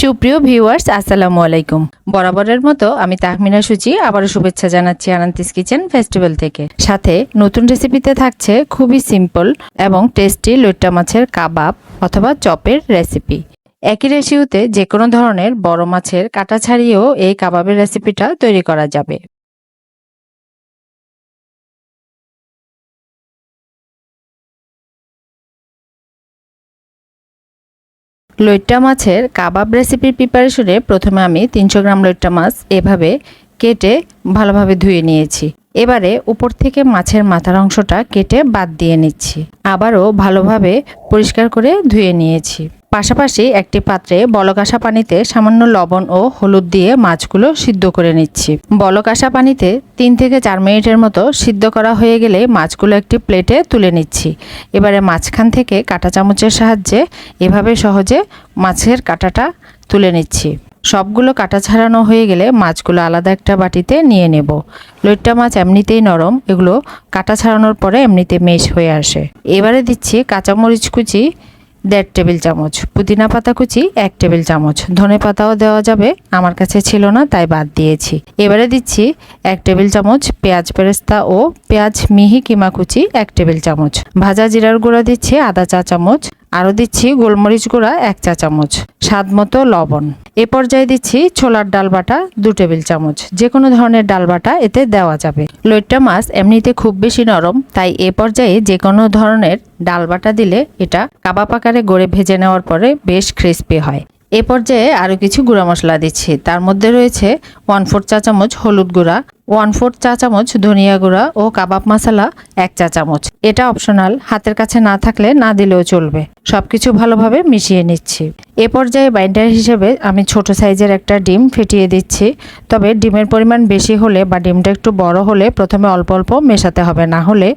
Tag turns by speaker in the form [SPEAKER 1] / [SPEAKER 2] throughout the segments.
[SPEAKER 1] সুপ্রিয় ভিউয়ার্স, আসসালামু আলাইকুম। বরাবরের মতো আমি তাহমিনা সুচি, আবারও শুভেচ্ছা জানাচ্ছি আনান্তিস কিচেন ফেস্টিভ্যাল থেকে। সাথে নতুন রেসিপিতে থাকছে খুবই সিম্পল এবং টেস্টি লইট্টা মাছের কাবাব অথবা চপের রেসিপি। একই রেসিউতে যে কোনো ধরনের বড় মাছের কাটা ছাড়িয়েও এই কাবাবের রেসিপিটা তৈরি করা যাবে। লইট্টা মাছের কাবাব রেসিপির প্রিপারেশনে প্রথমে আমি তিনশো গ্রাম লইট্টা মাছ এভাবে কেটে ভালোভাবে ধুয়ে নিয়েছি। এবারে উপর থেকে মাছের মাথার অংশটা কেটে বাদ দিয়ে নিচ্ছি। আবারও ভালোভাবে পরিষ্কার করে ধুয়ে নিয়েছি। পাশাপাশি একটি পাত্রে বলকাশা পানিতে সামান্য লবণ ও হলুদ দিয়ে মাছগুলো সিদ্ধ করে নিচ্ছি। বলকাশা পানিতে তিন থেকে চার মিনিটের মতো সিদ্ধ করা হয়ে গেলে মাছগুলো একটি প্লেটে তুলে নিচ্ছি। এবারে মাঝখান থেকে কাঁটা চামচের সাহায্যে এভাবে সহজে মাছের কাঁটাটা তুলে নিচ্ছি। সবগুলো কাটা ছাড়ানো হয়ে গেলে মাছগুলো আলাদা একটা বাটিতে নিয়ে নেব। লইট্টা মাছ এমনিতেই নরম, এগুলো কাটা ছাড়ানোর পরে এমনিতে মেশ হয়ে আসে। এবারে দিচ্ছি কাঁচামরিচ কুচি দেড় টেবিল চামচ। পুদিনা পাতা কুচি, এক টেবিল চামচ। ধনে পাতাও দেওয়া যাবে, আমার কাছে ছিল না, তাই বাদ দিয়েছি। এবারে দিচ্ছি এক টেবিল চামচ পেঁয়াজ পেরেস্তা ও পেঁয়াজ মিহি কিমা কুচি, এক টেবিল চামচ। ভাজা জিরার গুঁড়া দিচ্ছি আদা চা চামচ। আরও দিচ্ছি গোলমরিচ গুঁড়া এক চা চামচ, স্বাদ মতো লবণ। এ পর্যায়ে দিচ্ছি ছোলার ডাল বাটা দু টেবিল চামচ। যে কোনো ধরনের ডাল বাটা এতে দেওয়া যাবে। লইট্টা মাছ এমনিতে খুব বেশি নরম, তাই এ পর্যায়ে যে কোনো ধরনের ডাল বাটা দিলে এটা কাবাব আকারে গড়ে ভেজে নেওয়ার পরে বেশ ক্রিস্পি হয়। এ পর্যায়ে আরও কিছু গুঁড়া মশলা দিচ্ছি। তার মধ্যে রয়েছে ওয়ান ফোর চা চামচ হলুদ গুঁড়া ওয়ান ফোর চা চামচ ধনিয়া গুঁড়া ও কাবাব মশলা, এক চা চামচ। এটা অপশনাল হাতের কাছে না থাকলে না দিলেও চলবে। সব কিছু ভালোভাবে মিশিয়ে নিচ্ছি। এ পর্যায়ে বাইন্ডার হিসেবে আমি ছোট সাইজের একটা ডিম ফেটিয়ে দিচ্ছি। তবে ডিমের পরিমাণ বেশি হলে বা ডিমটা একটু বড় হলে প্রথমে অল্প অল্প মেশাতে হবে। না হলে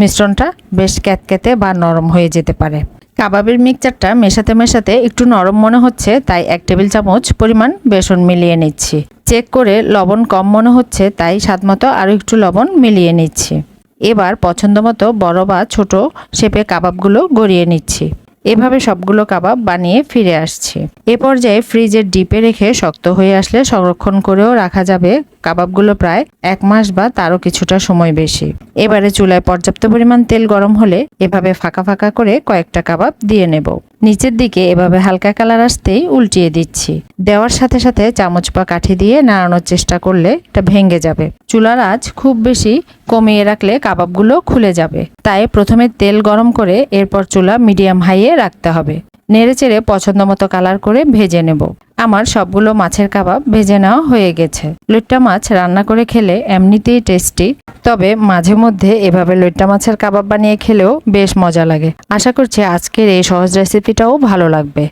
[SPEAKER 1] মিশ্রণটা বেশ ক্যাতক্যাতে বা নরম হয়ে যেতে পারে। কাবাবের মিক্সচারটা মেশাতে মেশাতে একটু নরম মনে হচ্ছে, তাই এক টেবিল চামচ পরিমাণ বেসন মিলিয়ে নিচ্ছি। চেক করে লবণ কম মনে হচ্ছে, তাই স্বাদমতো আরও একটু লবণ মিলিয়ে নিচ্ছি। এবার পছন্দ মতো বড় বা ছোটো শেপে কাবাবগুলো গড়িয়ে নিচ্ছি। এভাবে সবগুলো কাবাব বানিয়ে ফিরে আসছি। এ পর্যায়ে ফ্রিজের ডিপে রেখে শক্ত হয়ে আসলে সংরক্ষণ করেও রাখা যাবে কাবাবগুলো প্রায় এক মাস বা তারও কিছুটা সময় বেশি। এবারে চুলায় পর্যাপ্ত পরিমাণ তেল গরম হলে এভাবে ফাঁকা ফাঁকা করে কয়েকটা কাবাব দিয়ে নেব। নিচের দিকে এভাবে হালকা কালার আসতেই উল্টিয়ে দিচ্ছি। দেওয়ার সাথে সাথে চামচ বা কাঠি দিয়ে নাড়ানোর চেষ্টা করলে এটা ভেঙে যাবে। চুলার আঁচ খুব বেশি কমিয়ে রাখলে কাবাবগুলো খুলে যাবে। তাই প্রথমে তেল গরম করে এরপর চুলা মিডিয়াম হাইয়ে রাখতে হবে। নেড়ে চেড়ে পছন্দ মতো কালার করে ভেজে নেব। আমার সবগুলো মাছের কাবাব ভেজে নেওয়া হয়ে গেছে। লইট্টা মাছ রান্না করে খেলে এমনিতেই টেস্টি তবে মাঝে মধ্যে এভাবে লইট্টা মাছের কাবাব বানিয়ে খেলেও বেশ মজা লাগে। আশা করছি আজকের এই সহজ রেসিপিটাও ভালো লাগবে।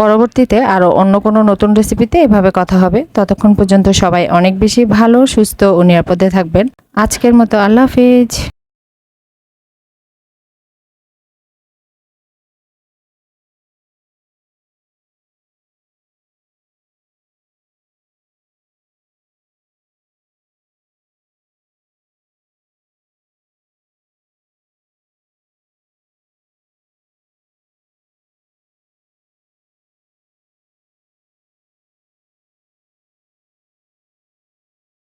[SPEAKER 1] পরবর্তীতে আরও অন্য কোনো নতুন রেসিপিতে এভাবে কথা হবে। ততক্ষণ পর্যন্ত সবাই অনেক বেশি ভালো, সুস্থ ও নিরাপদে থাকবেন। আজকের মতো আল্লাহ হাফিজ।